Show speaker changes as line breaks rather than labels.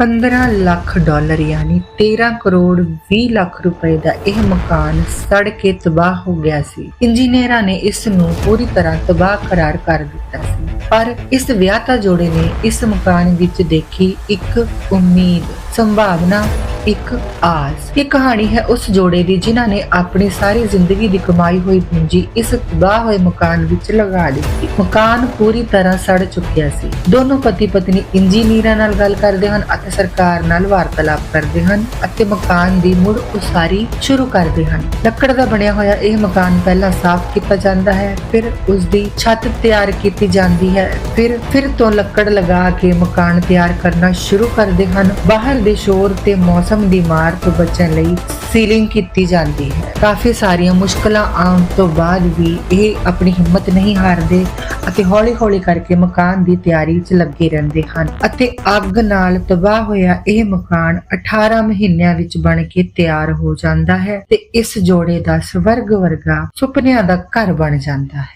15 lakh dollar ਯਾਨੀ 13 ਕਰੋੜ 20 ਲੱਖ ਰੁਪਏ ਦਾ ਇਹ ਮਕਾਨ ਸੜ ਕੇ ਤਬਾਹ ਹੋ ਗਿਆ ਸੀ। ਇੰਜੀਨੀਅਰਾਂ ਨੇ ਇਸ ਨੂੰ ਪੂਰੀ ਤਰ੍ਹਾਂ ਤਬਾਹ ਕਰਾਰ ਕਰ ਦਿੱਤਾ ਸੀ। ਪਰ ਇਸ ਵਿਆਹਤਾ ਜੋੜੇ ਨੇ ਇਸ ਮਕਾਨ ਵਿੱਚ ਦੇਖੀ ਇੱਕ ਉਮੀਦ, ਸੰਭਾਵਨਾ, ਇੱਕ ਆਸ। ਇਹ ਕਹਾਣੀ ਹੈ ਉਸ ਜੋੜੇ ਦੀ ਜਿਨ੍ਹਾਂ ਨੇ ਆਪਣੀ ਸਾਰੀ ਜ਼ਿੰਦਗੀ ਦੀ ਕਮਾਈ ਹੋਈ ਪੂੰਜੀ ਇਸ ਤਬਾਹ ਹੋਏ ਮਕਾਨ ਵਿੱਚ ਲਗਾ ਦਿੱਤੀ। ਮਕਾਨ ਪੂਰੀ ਤਰ੍ਹਾਂ ਸੜ ਚੁੱਕਿਆ ਸੀ। ਦੋਨੋਂ ਪਤੀ ਪਤਨੀ ਇੰਜੀਨੀਅਰਾਂ ਨਾਲ ਗੱਲ ਕਰਦੇ ਹਨ ਅਤੇ ਸਰਕਾਰ ਨਾਲ ਵਾਰਤਾਲਾਪ ਕਰਦੇ ਹਨ ਅਤੇ ਮਕਾਨ ਦੀ ਮੁੜ ਉਸਾਰੀ ਸ਼ੁਰੂ ਕਰਦੇ ਹਨ। ਲੱਕੜ ਦਾ ਬਣਿਆ ਹੋਇਆ ਇਹ ਮਕਾਨ ਪਹਿਲਾਂ ਸਾਫ਼ ਕੀਤਾ ਜਾਂਦਾ ਹੈ, ਫਿਰ ਉਸ ਦੀ ਛੱਤ ਤਿਆਰ ਕੀਤੀ ਜਾਂਦੀ ਹੈ, ਫਿਰ ਫਿਰ ਤੋਂ ਲੱਕੜ ਲਗਾ ਕੇ ਮਕਾਨ ਤਿਆਰ ਕਰਨਾ ਸ਼ੁਰੂ ਕਰਦੇ ਹਨ। ਬਾਹਰ ਦੇ ਸ਼ੋਰ ਤੇ ਮੌਸਮ ਦੀ ਮਾਰ ਤੋਂ ਬਚਣ ਲਈ ਸੀਲਿੰਗ ਕੀਤੀ ਜਾਂਦੀ ਹੈ। ਕਾਫੀ ਸਾਰੀਆਂ ਮੁਸ਼ਕਲਾਂ ਆਉਣ ਤੋਂ ਬਾਅਦ ਵੀ ਇਹ ਆਪਣੀ ਹਿੰਮਤ ਨਹੀਂ ਹਾਰਦੇ ਅਤੇ ਹੌਲੀ-ਹੌਲੀ ਕਰਕੇ ਮਕਾਨ ਦੀ ਤਿਆਰੀ 'ਚ ਲੱਗੇ ਰਹਿੰਦੇ ਹਨ ਅਤੇ ਅੱਗ ਨਾਲ ਤਬਾਹ ਹੋਇਆ ਇਹ ਮਕਾਨ 18 ਮਹੀਨਿਆਂ ਵਿੱਚ ਬਣ ਕੇ ਤਿਆਰ ਹੋ ਜਾਂਦਾ ਹੈ ਤੇ ਇਸ ਜੋੜੇ ਦਾ ਸਵਰਗ ਵਰਗਾ ਸੁਪਨਿਆਂ ਦਾ ਘਰ ਬਣ ਜਾਂਦਾ ਹੈ।